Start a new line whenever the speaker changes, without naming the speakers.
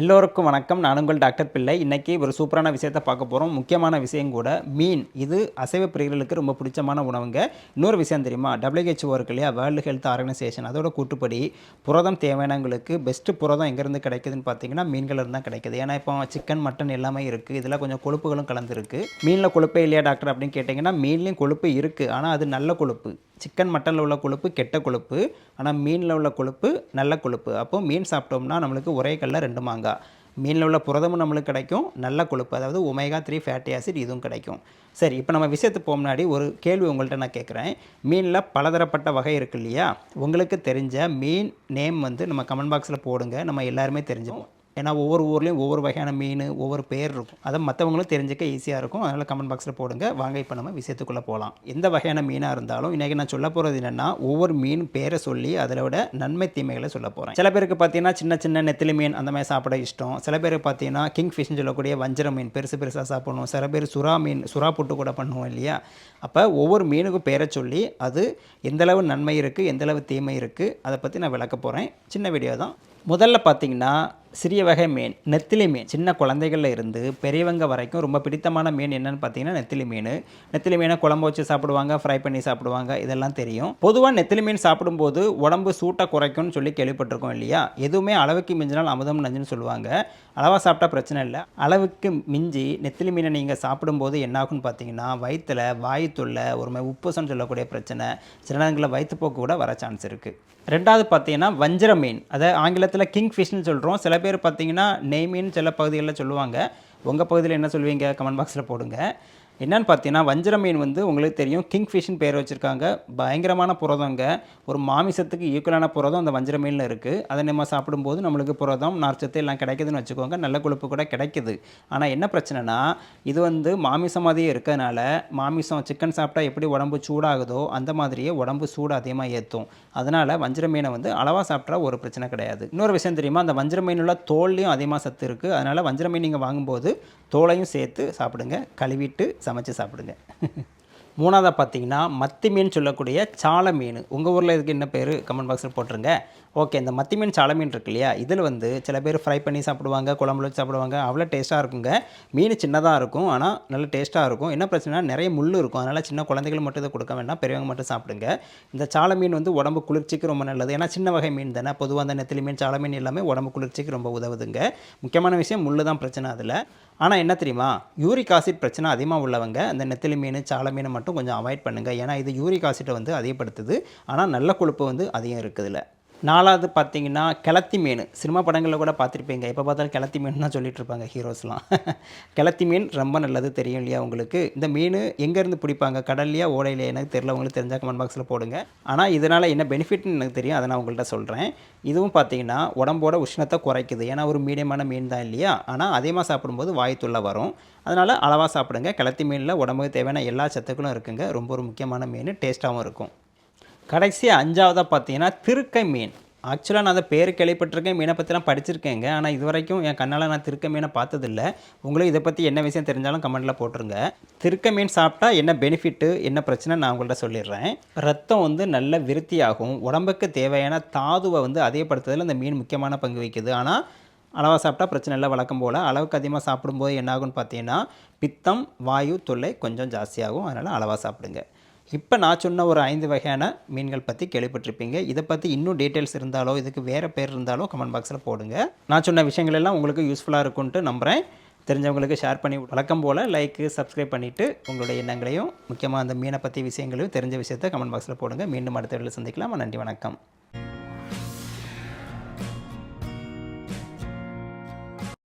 எல்லோருக்கும் வணக்கம். நான் உங்கள் டாக்டர் பிள்ளை. இன்றைக்கி ஒரு சூப்பரான விஷயத்தை பார்க்க போகிறோம் முக்கியமான விஷயம் கூட மீன். இது அசைவ பிரிவுகளுக்கு ரொம்ப பிடிச்சமான உணவுங்க. இன்னொரு விஷயம் தெரியுமா? டபிள்யூஹெச்ஓ இருக்கு இல்லையா? வேர்ல்டு ஹெல்த் ஆர்கனைசேஷன் அதோட கூட்டுப்படி புரதம் தேவையானவங்களுக்கு பெஸ்ட்டு புரதம் எங்கேருந்து கிடைக்குதுன்னு பார்த்தீங்கன்னா மீன்கள் தான் கிடைக்குது. ஏன்னா இப்போ சிக்கன் மட்டன் எல்லாமே இருக்குது இதில் கொஞ்சம் கொழுப்புகளும் கலந்துருக்கு. மீனில் கொழுப்பே இல்லையா டாக்டர் அப்படின்னு கேட்டிங்கன்னா மீன்லேயும் கொழுப்பு இருக்குது ஆனால் அது நல்ல கொழுப்பு. சிக்கன் மட்டனில் உள்ள கொழுப்பு கெட்ட கொழுப்பு ஆனால் மீனில் உள்ள கொழுப்பு நல்ல கொழுப்பு. அப்போ மீன் சாப்பிட்டோம்னா நம்மளுக்கு ஒரே கல்லில் ரெண்டு மாங்காய் மீனில் உள்ள புரதமும் நம்மளுக்கு கிடைக்கும் நல்ல கொழுப்பு அதாவது ஒமேகா த்ரீ ஃபேட்டி ஆசிட் இதுவும் கிடைக்கும். சரி இப்போ நம்ம விஷயத்துக்கு போக முன்னாடி ஒரு கேள்வி உங்கள்கிட்ட நான் கேட்குறேன். மீனில் பலதரப்பட்ட வகை இருக்கு இல்லையா? உங்களுக்கு தெரிஞ்ச மீன் நேம் வந்து நம்ம கமெண்ட் பாக்ஸில் போடுங்க. நம்ம எல்லாருமே தெரிஞ்சுப்போம். ஏன்னா ஒவ்வொரு ஊர்லேயும் ஒவ்வொரு வகையான மீன் ஒவ்வொரு பேர் இருக்கும். அதை மற்றவங்களும் தெரிஞ்சுக்க ஈஸியாக இருக்கும். அதனால் கமெண்ட் பாக்ஸில் போடுங்க. வாங்க இப்போ நம்ம விஷயத்துக்குள்ளே போகலாம் எந்த வகையான மீனாக இருந்தாலும் இன்றைக்கி நான் சொல்ல போகிறது என்னென்னா ஒவ்வொரு மீன் பேரை சொல்லி அதோட நன்மை தீமைகளை சொல்ல போகிறேன் சில பேருக்கு பார்த்தீங்கன்னா சின்ன சின்ன நெத்திலி மீன் அந்த மாதிரி சாப்பிட இஷ்டம். சில பேருக்கு பார்த்தீங்கன்னா கிங் ஃபிஷ்னு சொல்லக்கூடிய வஞ்சர மீன் பெருசு பெருசாக சாப்பிடணும். சில பேர் சுறா மீன் சுறா புட்டு கூட பண்ணுவோம் இல்லையா? அப்போ ஒவ்வொரு மீனுக்கும் பேரை சொல்லி அது எந்தளவு நன்மை இருக்குது எந்தளவு தீமை இருக்குது அதை பற்றி நான் விளக்க போகிறேன் சின்ன வீடியோ தான். முதல்ல பார்த்தீங்கன்னா சிறிய வகை மீன் நெத்திலி மீன். சின்ன குழந்தைகள்ல இருந்து பெரியவங்க வரைக்கும் ரொம்ப பிடித்தமான மீன் என்னென்னு பார்த்தீங்கன்னா நெத்திலி மீன். நெத்திலி மீனை குழம்பு வச்சு சாப்பிடுவாங்க ஃப்ரை பண்ணி சாப்பிடுவாங்க இதெல்லாம் தெரியும். பொதுவாக நெத்திலி மீன் சாப்பிடும்போது உடம்பு சூட்டை குறைக்கும்னு சொல்லி கேள்விப்பட்டிருக்கோம் இல்லையா? எதுவுமே அளவுக்கு மிஞ்சினால் அமுதம் நஞ்சுன்னு சொல்லுவாங்க. அளவாக சாப்பிட்டா பிரச்சனை இல்லை. அளவுக்கு மிஞ்சி நெத்திலி மீனை நீங்கள் சாப்பிடும்போது என்னாகும்னு பார்த்தீங்கன்னா வயிற்றில் வாய் தொல்லை ஒரு உப்புசம்னு சொல்லக்கூடிய பிரச்சனை. சில நேரங்களில் வயிற்றுப்போக்கு கூட வர சான்ஸ் இருக்குது ரெண்டாவது பார்த்தீங்கன்னா வஞ்சர மீன். அதை ஆங்கிலத்தில் கிங் ஃபிஷ்னு சொல்கிறோம் சில பேர் பார்த்தீங்கன்னா நெய்மின்னு சில பகுதிகளில் சொல்லுவாங்க. உங்கள் பகுதியில் என்ன சொல்லுவீங்க? கமெண்ட் பாக்ஸில் போடுங்க. என்னென்னு பார்த்தீங்கன்னா வஞ்சர மீன் வந்து உங்களுக்கு தெரியும். கிங் ஃபிஷ்னு பேர் வச்சுருக்காங்க. பயங்கரமான புரதங்க. ஒரு மாமிசத்துக்கு ஈக்குவலான புரதம் அந்த வஞ்சர மீனில் இருக்குது அதை நம்ம சாப்பிடும்போது நம்மளுக்கு புரதம் நார்ச்சத்து எல்லாம் கிடைக்குதுன்னு வச்சுக்கோங்க. நல்ல கொழுப்பு கூட கிடைக்குது. ஆனால் என்ன பிரச்சனைனா இது வந்து மாமிசம் மாதிரியே மாமிசம் சிக்கன் சாப்பிட்டா எப்படி உடம்பு சூடாகுதோ அந்த மாதிரியே உடம்பு சூடு அதிகமாக ஏற்றும் அதனால் வஞ்சர மீனை வந்து அளவாக சாப்பிட்டா ஒரு பிரச்சனை கிடையாது. இன்னொரு விஷயம் தெரியுமா? அந்த வஞ்சர மீனுள்ள தோல்லையும் அதிகமாக சத்து இருக்குது அதனால் வஞ்சர மீன் நீங்கள் வாங்கும்போது தோலையும் சேர்த்து சாப்பிடுங்க. கழுவிட்டு சமைச்சு சாப்பிடுங்க. மூணாவதாக பார்த்தீங்கன்னா மத்தி மீன் சொல்லக்கூடிய சாலை மீன். உங்கள் ஊரில் இதுக்கு என்ன பேர்? கமெண்ட் பாக்ஸில் போட்டுருங்க. ஓகே இந்த மத்தி மீன் சாலை மீன் இருக்கு இல்லையா? இதில் வந்து சில பேர் ஃப்ரை பண்ணி சாப்பிடுவாங்க குழம்புல வச்சு சாப்பிடுவாங்க. அவ்வளோ டேஸ்ட்டாக இருக்குங்க. மீன் சின்னதாக இருக்கும் ஆனால் நல்ல டேஸ்ட்டாக இருக்கும். என்ன பிரச்சனைனா நிறைய முள் இருக்கும். அதனால் சின்ன குழந்தைகள் மட்டும் இதை கொடுக்க வேண்டாம். பெரியவங்க மட்டும் சாப்பிடுங்க. இந்த சாலை மீன் வந்து உடம்பு குளிர்ச்சிக்கு ரொம்ப நல்லது. ஏன்னா சின்ன வகை மீன் தானே. பொதுவாக அந்த நெத்திலி மீன் சாலை மீன் எல்லாமே உடம்பு குளிர்ச்சிக்கு ரொம்ப உதவுதுங்க. முக்கியமான விஷயம் முள் தான் பிரச்சனை அதில். ஆனால் என்ன தெரியுமா? யூரிக் ஆசிட் பிரச்சனை அதிகமாக உள்ளவங்க அந்த நெத்திலி மீன் சாலை மீன் மட்டும் மட்டும் கொஞ்சம் அவாய்ட் பண்ணுங்கள் ஏன்னா இது யூரிக் ஆசிட்டை வந்து அதிகப்படுத்துது. ஆனால் நல்ல கொழுப்பு வந்து அதிகம் இருக்குதுல்ல. நாலாவது பார்த்தீங்கன்னா கிளத்தி மீன். சினிமா படங்களில் கூட பார்த்துருப்பீங்க. எப்போ பார்த்தாலும் கிளத்தி மீன் தான் சொல்லிட்டு இருப்பாங்க ஹீரோஸ்லாம் கிளத்தி மீன் ரொம்ப நல்லது தெரியும் இல்லையா உங்களுக்கு? இந்த மீன் எங்கேருந்து பிடிப்பாங்க? கடல்லையா ஓடையிலையா? எனக்கு தெரியல. உங்களுக்கு தெரிஞ்சால் கமெண்ட் பாக்ஸில் போடுங்க. ஆனால் இதனால் என்ன பெனிஃபிட்னு எனக்கு தெரியும். அதை நான் உங்கள்கிட்ட சொல்கிறேன் இதுவும் பார்த்தீங்கன்னா உடம்போட உஷ்ணத்தை குறைக்குது. ஏன்னா ஒரு மீடியமான மீன் தான் இல்லையா? ஆனால் அதிகமாக சாப்பிடும்போது வாய்த்துள்ள வரும். அதனால் அளவாக சாப்பிடுங்க. கிளத்தி மீனில் உடம்புக்கு தேவையான எல்லா சத்துக்களும் இருக்குங்க. ரொம்ப ஒரு முக்கியமான மீன். டேஸ்ட்டாகவும் இருக்கும். கடைசி அஞ்சாவதாக பார்த்தீங்கன்னா திருக்கை மீன். ஆக்சுவலாக நான் அதை பேர் கேள்விப்பட்டிருக்கேன் மீனை பற்றிலாம் படிச்சிருக்கேங்க. ஆனால் இது வரைக்கும் என் கண்ணால் நான் திருக்க மீனை பார்த்ததில்ல. உங்களுக்கு இதை பற்றி என்ன விஷயம் தெரிஞ்சாலும் கமெண்ட்டில் போட்டுருங்க. திருக்க மீன் சாப்பிட்டா என்ன பெனிஃபிட்டு என்ன பிரச்சனை நான் உங்கள்கிட்ட சொல்லிடுறேன். ரத்தம் வந்து நல்ல விருத்தியாகும். உடம்புக்கு தேவையான தாதுவை வந்து அதிகப்படுத்துறதுல இந்த மீன் முக்கியமான பங்கு வகிக்குது. ஆனால் அளவாக சாப்பிட்டா பிரச்சனை இல்லை வழக்கம் போல். அளவுக்கு அதிகமாக சாப்பிடும்போது என்னாகும்னு பார்த்தீங்கன்னா பித்தம் வாயு தொல்லை கொஞ்சம் ஜாஸ்தியாகும். அதனால் அளவாக சாப்பிடுங்க. இப்போ நான் சொன்ன ஒரு ஐந்து வகையான மீன்கள் பற்றி கேள்விப்பட்டிருப்பீங்க. இதை பற்றி இன்னும் டீட்டெயில்ஸ் இருந்தாலோ இதுக்கு வேறு பேர் இருந்தாலோ கமெண்ட் பாக்ஸில் போடுங்க. நான் சொன்ன விஷயங்கள் எல்லாம் உங்களுக்கு யூஸ்ஃபுல்லாக இருக்கும்ன்ட்டு நம்புகிறேன் தெரிஞ்சவங்களுக்கு ஷேர் பண்ணி வழக்கம் போல் லைக்கு சப்ஸ்கிரைப் பண்ணிவிட்டு உங்களுடைய எண்ணங்களையும் முக்கியமாக அந்த மீனை பற்றி விஷயங்களையும் தெரிஞ்ச விஷயத்தை கமெண்ட் பாக்ஸில் போடுங்க. மீண்டும் அடுத்த வீடியோவில் சந்திக்கலாம்? நன்றி வணக்கம்.